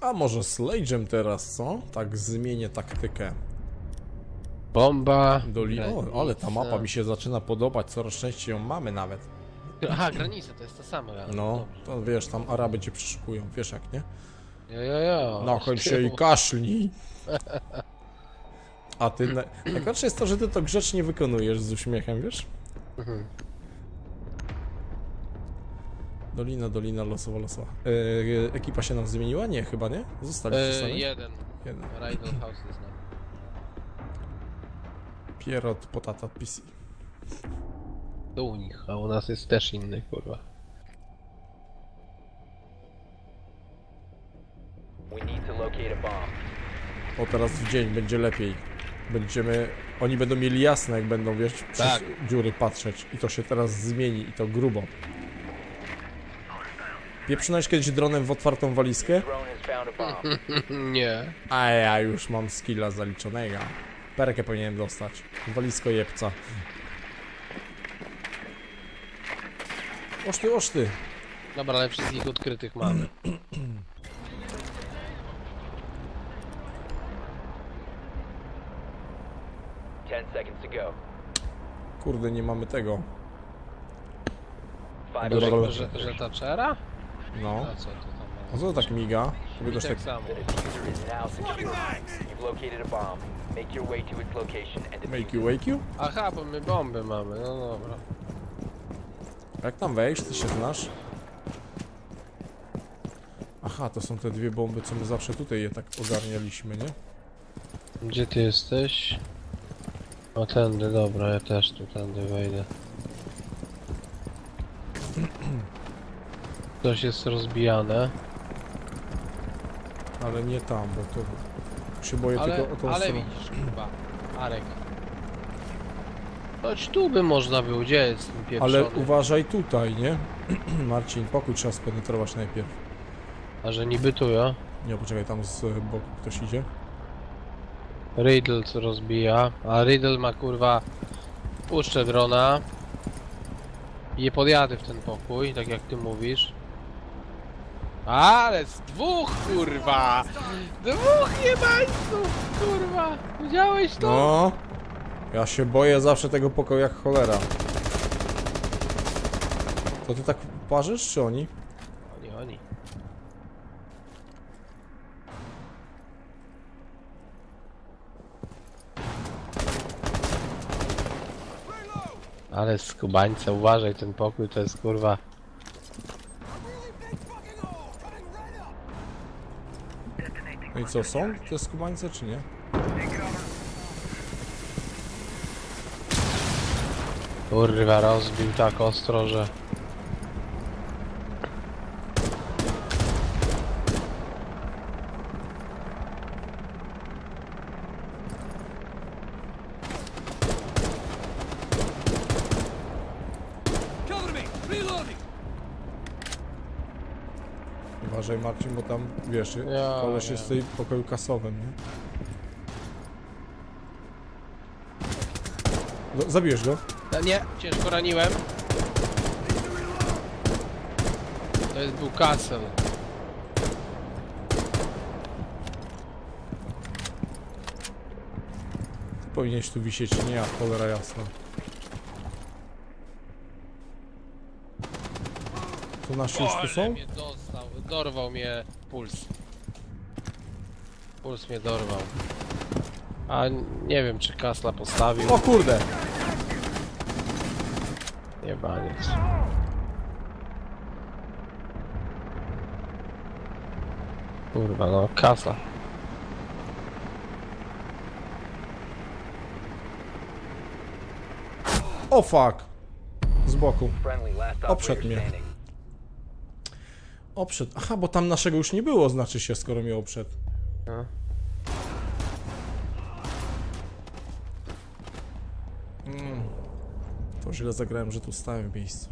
A może Slage'em teraz, co? Tak zmienię taktykę. Bomba. Doli... O, ale ta mapa mi się zaczyna podobać, coraz częściej ją mamy nawet. Aha, granica to jest ta sama. No, Dobrze. to wiesz, tam Araby cię przyszykują, wiesz jak, nie? Jo, jo, jo. Nachyl się i kaszlnij. A ty... Na... Najgorsze jest to, że ty to grzecznie wykonujesz z uśmiechem, wiesz? Mhm. Dolina, dolina, losowa, losowa. Yy, ekipa się nam zmieniła? Nie, chyba nie? Zostaliście E, sami? jeden. Jeden. Rydal House jest nam. Pierrot, potata, PC. To u nich, a u nas jest też inny, kurwa. We need to locate a bomb. O, teraz w dzień będzie lepiej. Będziemy... Oni będą mieli jasne, jak będą, wiesz, przez Tak. dziury patrzeć. I to się teraz zmieni, i to grubo. Pieprznąłeś kiedyś dronem w otwartą walizkę? Nie. A ja już mam skilla zaliczonego. Perkę powinienem dostać. Walizko jebca. Oż ty, oż ty. Dobra, ale wszystkich odkrytych mamy. Kurde, nie mamy tego. Dobra, seconds. Że, że ta czera? No. A co to tam A ma? co to tak miga? Sobie I też tak... tak samo. The diffuser is now secure. You've located a bomb. Make your way to its location and defuse Make you wake you? Aha, bo my bomby mamy, no dobra. Jak tam wejść? Ty się znasz? Aha, to są te dwie bomby, co my zawsze tutaj je tak ogarnialiśmy, nie? Gdzie ty jesteś? O tędy, dobra, ja też tu tędy wejdę. Coś jest rozbijane, Ale nie tam, bo to... się boję ale, tylko o tą ale stronę. widzisz, kurwa, Arek. Choć tu by można było, gdzie jest ten pieprzony? Ale uważaj tutaj, nie? Marcin, pokój trzeba spenetrować najpierw. A że niby tu, ja? Nie, poczekaj, tam z boku ktoś idzie. Riddle co rozbija, a Riddle ma kurwa puszczę drona i podjadę w ten pokój, tak jak ty mówisz. Ale z dwóch kurwa! Dwóch jebańców kurwa! Widziałeś to? No! Ja się boję zawsze tego pokoju jak cholera. To ty tak parzysz, czy oni? Oni, oni. Ale skubańce, uważaj ten pokój, to jest kurwa. I co, są te skubańce, czy nie? Kurwa, rozbił tak ostro, że... Uważaj Marcin, bo tam, wiesz, Ja koleś jest w tej pokoju kasowym, nie? No, zabijesz go? No nie, ciężko raniłem. To jest był. Ty powinieneś tu wisieć, nie ja, cholera jasna. To nasi już tu są? mnie dorwał mnie puls. Puls mnie dorwał. A nie wiem czy Kasla postawił. O kurde! Jebaniec. Kurwa no, Kasla. O fuck! Z boku. Obszedł mnie. Obszedł. Aha, bo tam naszego już nie było, znaczy się, skoro mnie obszedł. No. Mm. To źle zagrałem, że tu stałem w miejscu.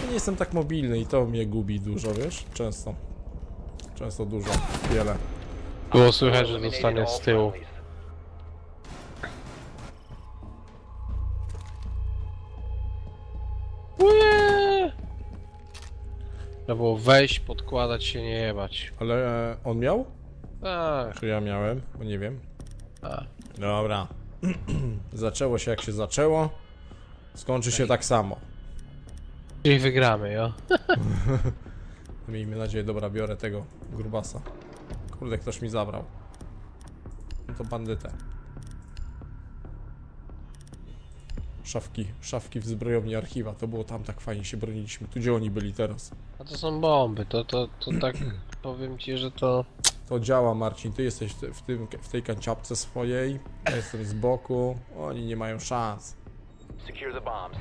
Ja nie jestem tak mobilny i to mnie gubi dużo, wiesz? Często. Często dużo. Wiele. Było słychać, że all z tyłu. Trzeba było wejść, podkładać się, nie jebać. Ale e, on miał? Tak, Czy ja miałem? Bo nie wiem. tak. Dobra. zaczęło się jak się zaczęło. Skończy się tak samo. Czyli wygramy, jo? Miejmy nadzieję, dobra, biorę tego grubasa. Kurde, ktoś mi zabrał. No to bandytę. Szafki, szafki w zbrojowni archiwa. To było tam tak fajnie się broniliśmy. Tu gdzie oni byli teraz? A to są bomby, to, to, to tak powiem ci, że to... To działa, Marcin. Ty jesteś w, w, tym, w tej kanciapce swojej. Ja jestem z boku. Oni nie mają szans. Secure the bombs.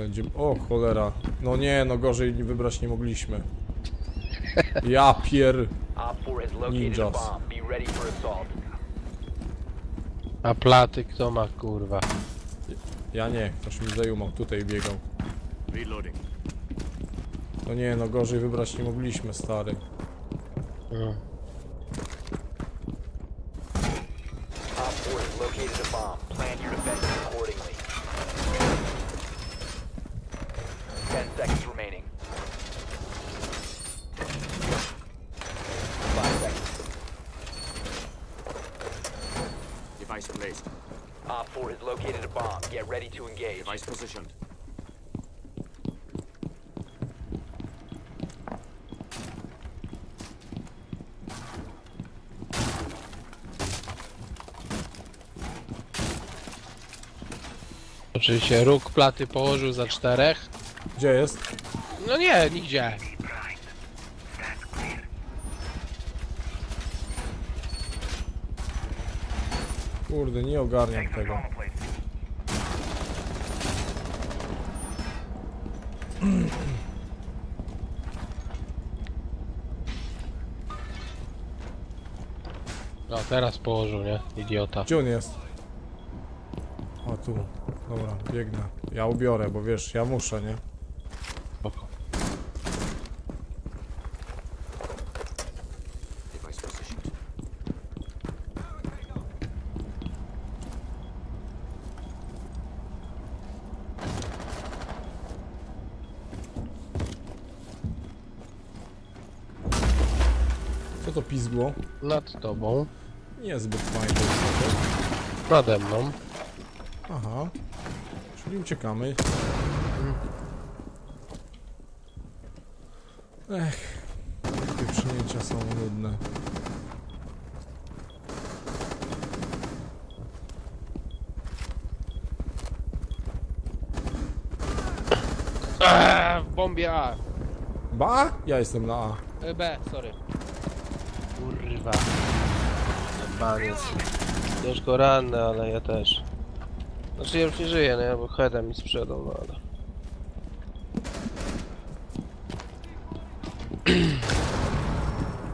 E, Gdzie... O, cholera. No nie, no gorzej nie wybrać nie mogliśmy. Ja pier... Op 4 has located a Ninjas. bomb. Be ready for assault. A platy kto ma, kurwa? Ja nie, ktoś mi zajumał, tutaj biegał. No nie, no gorzej wybrać nie mogliśmy, stary. Mm. Op 4 has located a bomb. Plan your defense accordingly. 10 seconds remaining. 5 seconds. Device placed. Op 4 has located a bomb. Get ready Device positioned. Oczywiście róg platy położył za czterech. Gdzie jest? No nie, nigdzie. Kurde, nie ogarniam tego. No teraz położył, nie? Idiota. Gdzie on jest? O, tu. Dobra, biegnę. Ja ubiorę, bo wiesz, ja muszę, nie? Spoko. Device positioned. Co to pizgło? Nad tobą. Niezbyt fajnie. Nade mną. Aha. Czyli uciekamy. Ech. Takie przyjęcia są nudne. Eee, w bombie A. Ba? Ja jestem na A. E, B, sorry. Kurwa. Baniec. Ciężko ranny, ale ja też. Znaczy ja już nie żyję, nie? Bo headem mi sprzedał, no ale...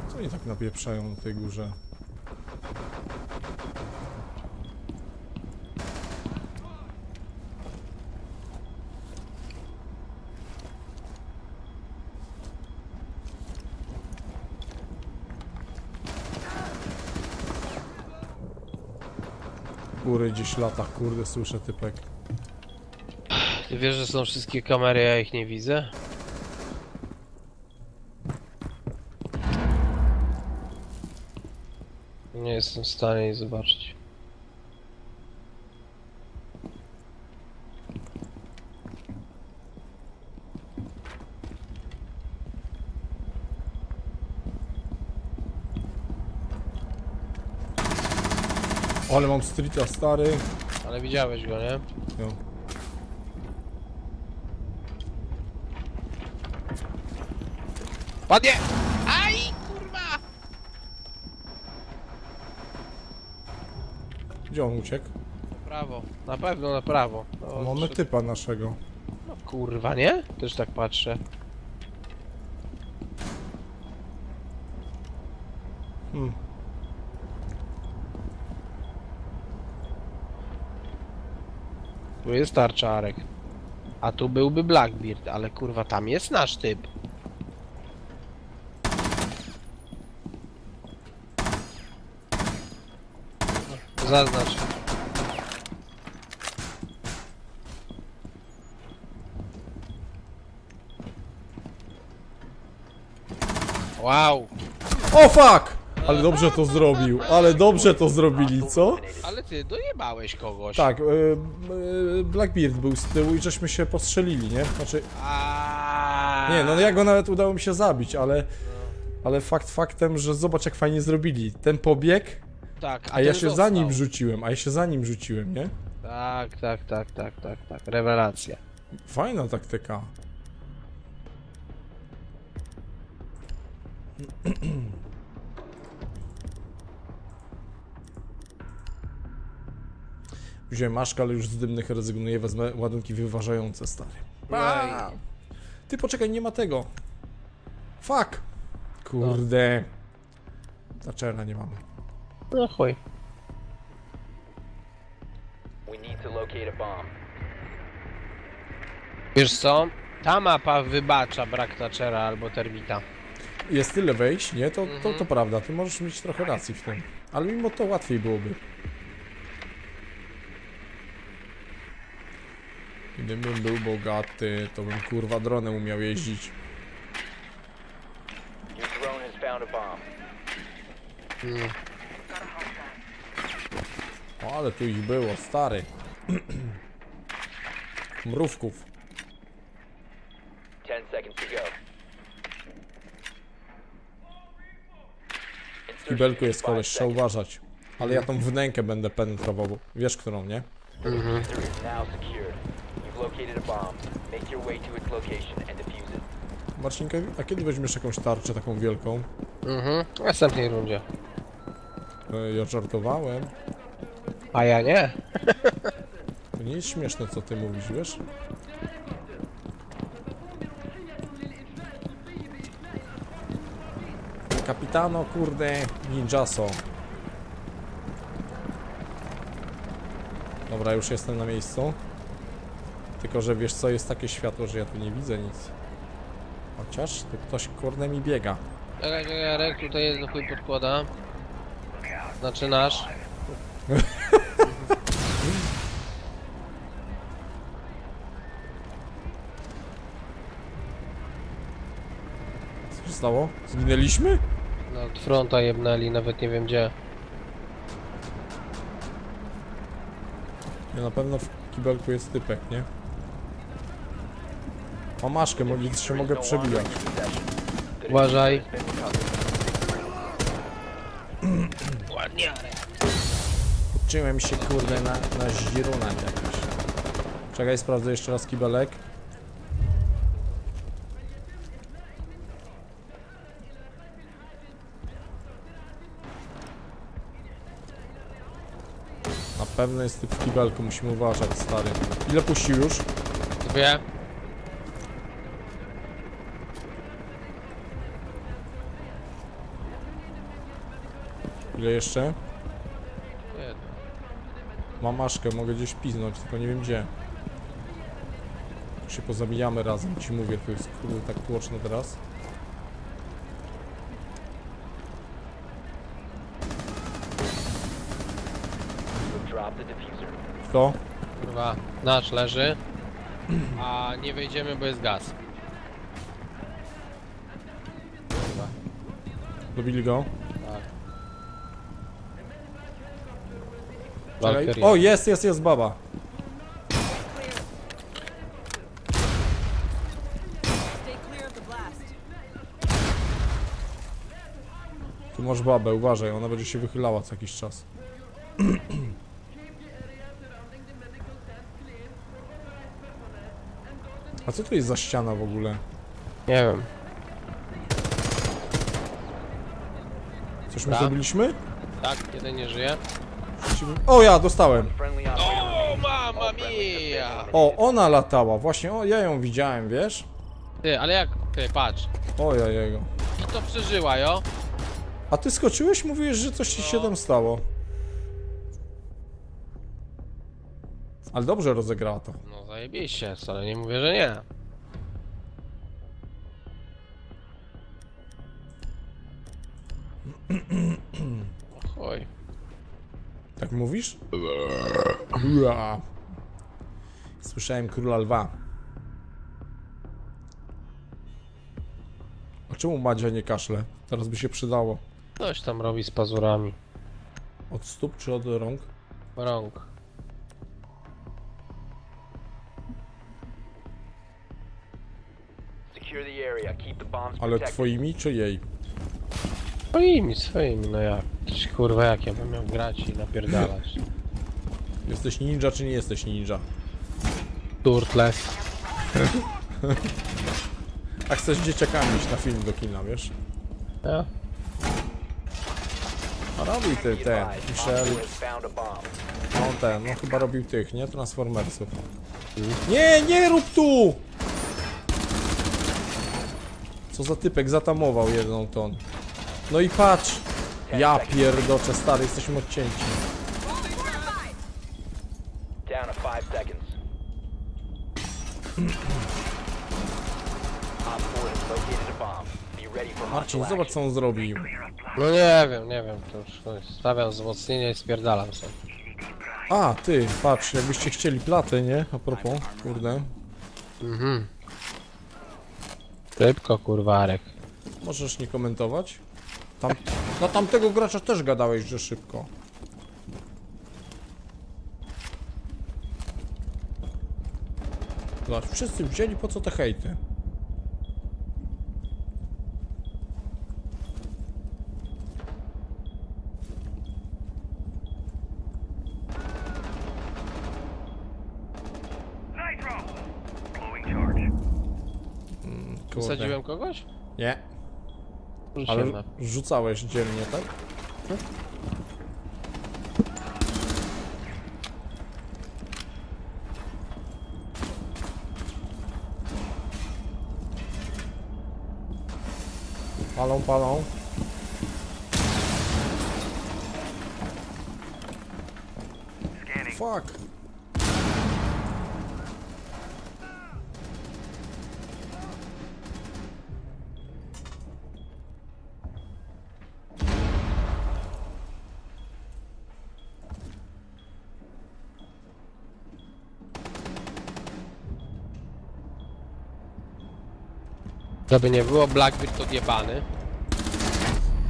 Co oni tak napieprzają na tej górze? Góry gdzieś lata, kurde, słyszę typek. Ty wiesz, że są wszystkie kamery, ja ich nie widzę? Nie jestem w stanie ich zobaczyć. O, ale mam streeta stary. Ale widziałeś go, nie? No. Padnie! Aj, kurwa! Gdzie on uciekł? Prawo. Na pewno na prawo. No, mamy trzy- typa naszego. No, kurwa, nie? Też tak patrzę. Tu jest tarcza, Arek. A tu byłby Blackbeard, ale kurwa, tam jest nasz typ. Zaznacz. Wow! O fuck! Ale dobrze to zrobił, ale dobrze to zrobili, co? Ale ty dojebałeś kogoś. Tak, y, y, Blackbeard był z tyłu i żeśmy się postrzelili, nie? Znaczy, A. nie, no ja go nawet udało mi się zabić, ale... Ale fakt faktem, że zobacz jak fajnie zrobili. Ten pobieg, Tak, a ja ten się za nim rzuciłem, a ja się za nim rzuciłem, nie? Tak, tak, tak, tak, tak, tak. Rewelacja. Fajna taktyka. Wziąłem maszkę, ale już z dymnych rezygnuję, wezmę ładunki wyważające, stary. A! Ty poczekaj, nie ma tego. Fuck! Kurde. Zaczera nie mamy. No chuj. We need to locate a bomb. Wiesz co? Ta mapa wybacza brak Thatchera albo Termita. Jest tyle wejść, nie? To, to, to prawda, ty możesz mieć trochę racji w tym. Ale mimo to łatwiej byłoby. Gdybym był bogaty, to bym kurwa dronem umiał jeździć. Your drone has found a bomb. Mm. O, ale tu ich było, stary. Mrówków. 10 seconds to go. W kibelku jest koleś, trzeba uważać. Ale ja tą wnękę będę penetrował, bo wiesz którą, nie? Is now secured. Located a bomb. Make your way to its location and defuse it. Marcinka, a kiedy weźmiesz jakąś tarczę taką wielką? Mhm. W następnej rundzie. E, Ja żartowałem. A ja nie? To nie jest śmieszne, co ty mówisz, wiesz? Kapitano, kurde, ninjaso. Dobra, już jestem na miejscu. Tylko, że wiesz co, jest takie światło, że ja tu nie widzę nic. Chociaż tu ktoś, kurde, mi biega. Czekaj, Jarek, tutaj jest do chuj podkłada. Znaczy nasz. Co się stało? Zginęliśmy? No, od fronta jebnęli, nawet nie wiem gdzie. Nie, na pewno w kibelku jest typek, nie? O maszkę, więc się mogę przebijać. Uważaj. Ładnie. Uczyłem się kurde na, na zdzirunach jakiś. Czekaj, sprawdzę jeszcze raz kibelek. Na pewno jest typ w kibelku, musimy uważać, stary. Ile puścił już? Dwie. Ile jeszcze? Jedno. Mam maszkę, mogę gdzieś piznąć, tylko nie wiem gdzie. się pozabijamy razem, ci mówię, to jest kurde tak tłoczno teraz. Kto? Kurwa, nasz leży. A nie wejdziemy, bo jest gaz. Kurwa, Dobili go? tak. Czekaj. O, jest, jest, jest baba. Stay clear of the blast. Tu masz babę, uważaj, ona będzie się wychylała co jakiś czas. A co to jest za ściana w ogóle? Nie wiem. Coś my Tak. zrobiliśmy? Tak, jeden nie żyje. Przeciwnie- O, ja dostałem. O, friendlies mia! O, ona latała, właśnie, o, ja ją widziałem, wiesz? Ty, ale jak? Ty, patrz. O, ja jego. I to przeżyła, jo? A ty skoczyłeś? Mówiłeś, że coś ci się tam stało. Ale dobrze rozegrała to. No zajebiście, wcale nie mówię, że nie. Oj. Tak mówisz? Ua. Słyszałem króla lwa. czemu Madzia nie kaszle? Teraz by się przydało. Coś tam robi z pazurami. Od stóp czy od rąk? Rąk. Ale twoimi czy jej? Swoimi, swoimi, no jak? Kurwa, jak ja bym miał grać i napierdalać? Jesteś ninja czy nie jesteś ninja? Turtles. A chcesz dzieciakami iść na film do kina, wiesz? Ja? A robi ty ten, Michel, 4 has found a bomb. no ten, no chyba robił tych, nie? Transformersów. Nie, nie rób tu! Co za typek zatamował jedną ton. No i patrz! Ja pierdoczę, stary, jesteśmy odcięci. Down to 5 seconds. Op 4 has located a bomb. Be ready for Marcin, hostile zobacz co on zrobił. No nie wiem, nie wiem, to już stawiam wzmocnienie i spierdalam sobie. A, ty, patrz, jakbyście chcieli platę, nie? A propos, kurde. Mhm. Szybko, kurwarek. Możesz nie komentować? Tam, na tamtego gracza też gadałeś, że szybko. Zobacz, wszyscy wzięli po co te hejty. Mm. Wsadziłem kogoś? Nie, Rzuciłem ale na... rzucałeś dzielnie, tak? Palą, palą. Fuck. Żeby nie było, Blackbeard odjebany.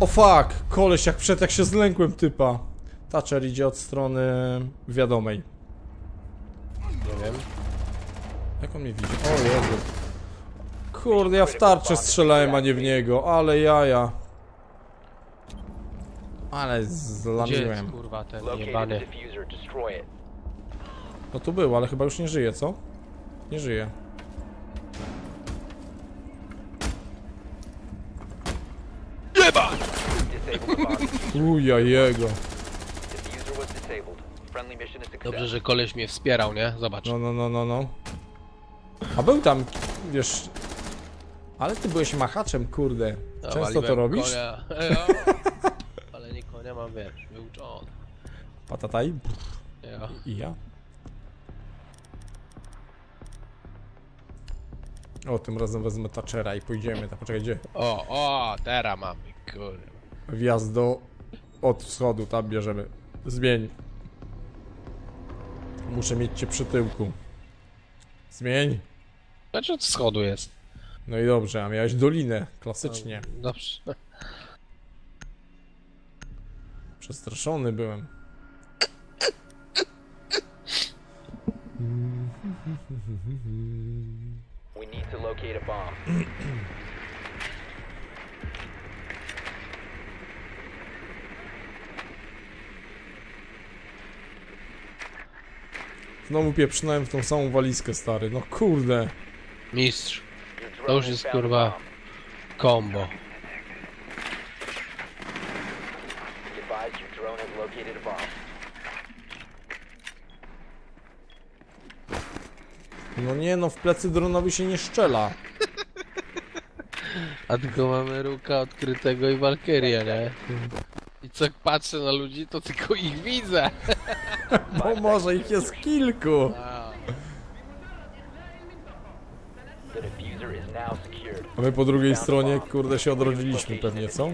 O fuck! Koleś jak przed, jak się zlękłem typa. Thatcher idzie od strony wiadomej. Nie wiem. Jak on mnie widzi? O Jezu. Kurde, ja w tarczę strzelałem, a nie w niego. Ale jaja. Ale Gdzie jest, zlamiłem. kurwa, ten the jebany? diffuser. Destroy it. No tu był, ale chyba już nie żyje, co? Nie żyje. The bomb. Uja jego. Diffuser was disabled. Friendly mission is success. Dobrze, że koleś mnie wspierał, nie? Zobacz. No, no, no, no, no. A był tam, wiesz... Ale ty byłeś machaczem, kurde. Często to robisz? Konia. Jo. Ale nie konia mam, wiesz, wyuczony. Patataj? Jo. I ja? O, tym razem wezmę Thatchera i pójdziemy. Tak, poczekaj, gdzie? O, o, teraz mamy, kurwa. Wjazd do... Od wschodu, tam bierzemy. Zmień. Muszę mieć cię przy tyłku. Zmień. Znaczy od schodu jest. No i dobrze, a miałeś dolinę. Klasycznie. Dobrze. Przestraszony byłem. We need to locate a bomb. Znowu pieprznąłem w tą samą walizkę, stary. No kurde. Mistrz. To już jest, kurwa. Combo. No nie no, w plecy dronowi się nie szczela. A tylko mamy ruka odkrytego i Valkyrię, nie? I co jak patrzę na ludzi, to tylko ich widzę. Bo może ich jest kilku. A my po drugiej stronie, kurde, się odrodziliśmy pewnie, co?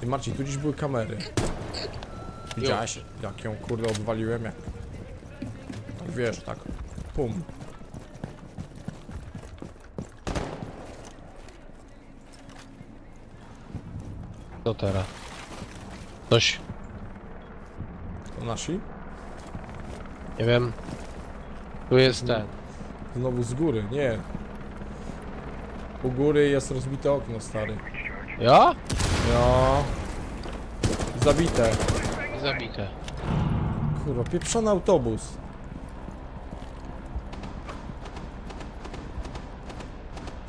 Ty Marcin, tu dziś były kamery. Widziałaś, jak ją kurde odwaliłem, jak... Tak wiesz, tak. Pum. Co teraz? Coś, To nasi? nie wiem. Tu jest ten. Znowu z góry, nie. U góry jest rozbite okno, stary. Ja? No. Zabite. Zabite. Kurwa, pieprzony autobus.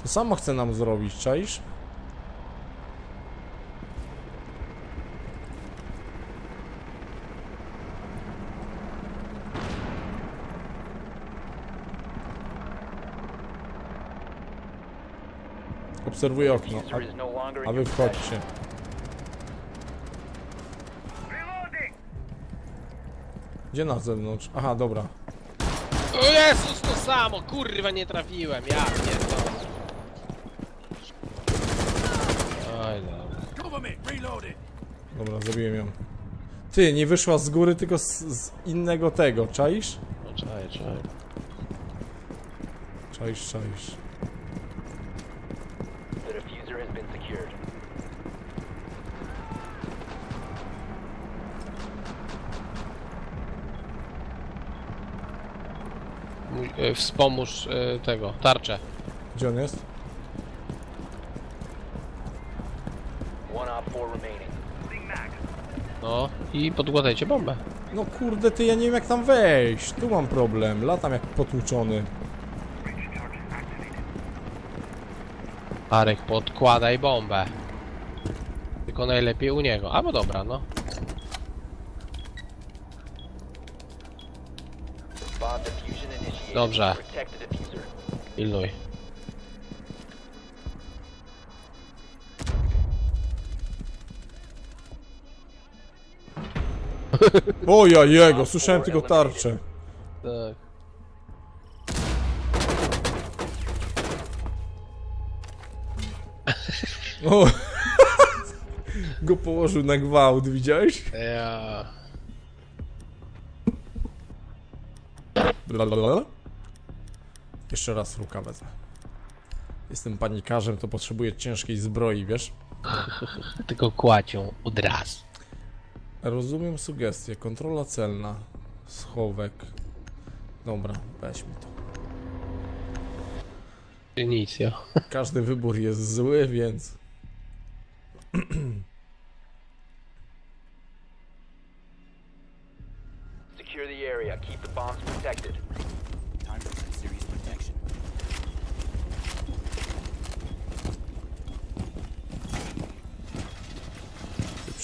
To samo chce nam zrobić, czaisz? Obserwuję okno, no a, a wy wchodźcie. Gdzie na zewnątrz? Aha, dobra. O Jezus, to samo! Kurwa, nie trafiłem, ja pierdolę. Oj, dobra. Dobra, zabiłem ją. Ty, nie wyszła z góry, tylko z, z innego tego, czaisz? No, czaj, czaj. Czaisz, czaisz. The diffuser has been secured. E, Wspomóż e, tego, tarczę. Gdzie on jest? One op four remaining. No i podkładajcie bombę. No kurde, ty, ja nie wiem jak tam wejść. Tu mam problem, latam jak potłuczony. Arek, podkładaj bombę. Tylko najlepiej u niego. Albo dobra, no. Dobrze. Pilnuj. O ja jego, słyszałem tylko tarczę. Tak. O. Go położył na gwałt, widziałeś? Ja. Blablabla. Jeszcze raz ruka wezmę. Jestem panikarzem, to potrzebuję ciężkiej zbroi, wiesz? Tylko kłacią od razu. Rozumiem sugestię. Kontrola celna. Schowek. Dobra, weźmy to. Nic, ja. Każdy wybór jest zły, więc... Secure the area. Keep the bombs protected.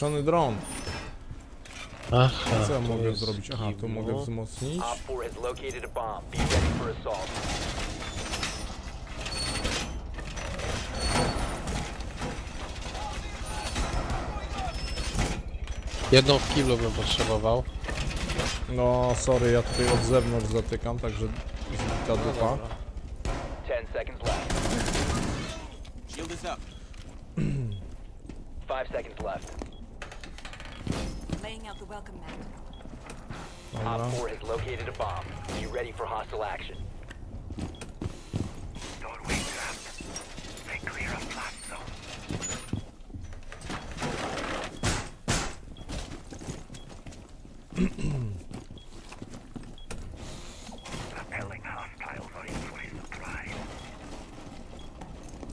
Pieprzony dron. Aha. Co ja mogę zrobić? Aha, tu mogę wzmocnić. Op four has located a bomb. Be ready for assault. Jedną w kiblu bym potrzebował. No, sorry, ja tutaj od zewnątrz zatykam, także ta dupa. Ten seconds left. Shield is up. Five seconds left. Laying out the welcome mat. Dobra. Op four has located a bomb. Be ready for hostile action.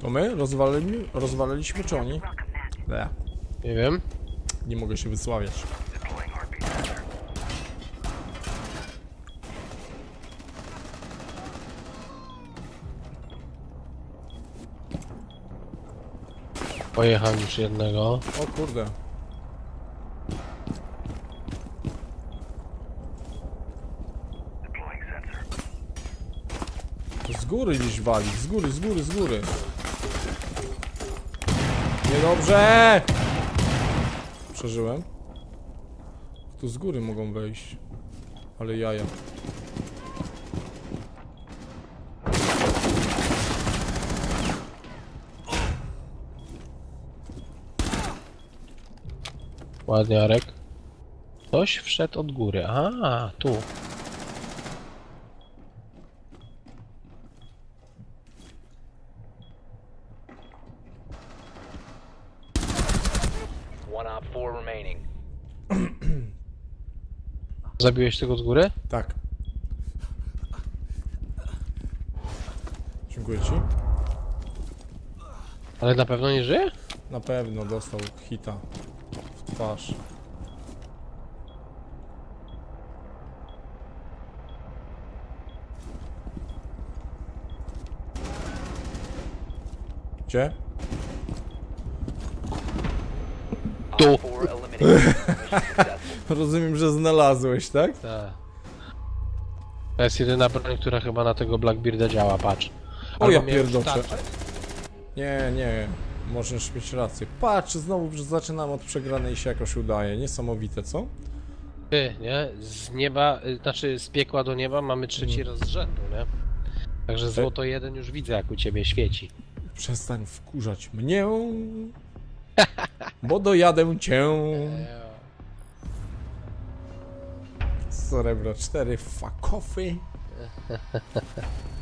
To my? Rozwalili, rozwaliliśmy czy oni? Nie. Nie wiem. Nie mogę się wysławiać. Pojechał już jednego. O kurde. Z góry gdzieś wali, z góry, z góry, z góry. Niedobrze! Przeżyłem. Tu z góry mogą wejść. Ale jaja. Ładnie, Arek. Ktoś wszedł od góry. A, tu. Zabiłeś tego z góry? Tak. Dziękuję ci. Ale na pewno nie żyje? Na pewno dostał hita twarz. Gdzie? Tu. Op 4 eliminated. Mission successful. Rozumiem, że znalazłeś, tak? Tak. To jest jedyna broń, która chyba na tego Blackbearda działa, patrz. O, Albo ja pierdoczę. tarczę. Nie, nie. Możesz mieć rację. Patrz, znowu zaczynam od przegranej i się jakoś udaje. Niesamowite, co? Ty, nie? Z nieba, y, znaczy z piekła do nieba mamy trzeci raz z rzędu, nie? Także złoto jeden już widzę, jak u ciebie świeci. Przestań wkurzać mnie, bo dojadę cię. Srebro 4 fuck offy.